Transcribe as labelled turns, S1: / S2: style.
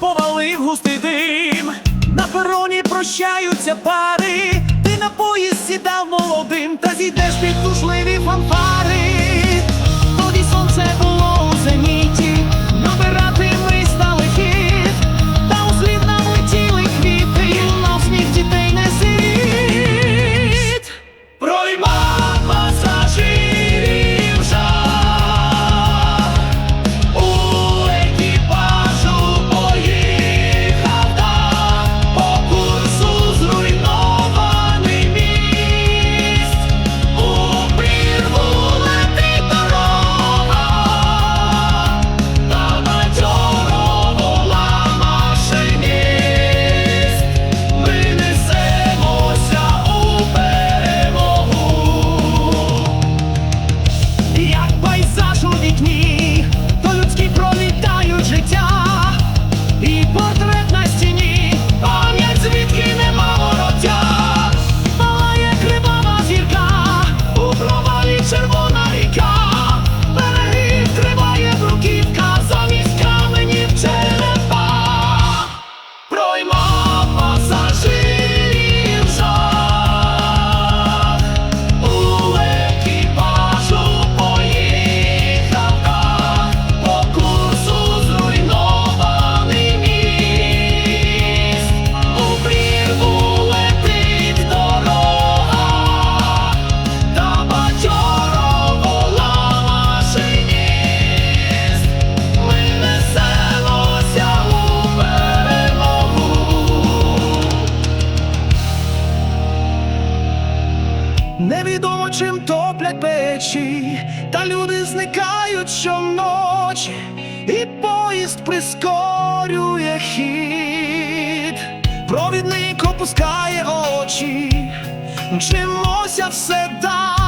S1: Повалив густий дим, на пероні прощаються пари на поїзд сідав молодим, та зійдеш під тужливі фанфари. Невідомо чим топлять печі, та люди зникають щоночі, і поїзд прискорює хід, провідник опускає очі, мчимося все далі.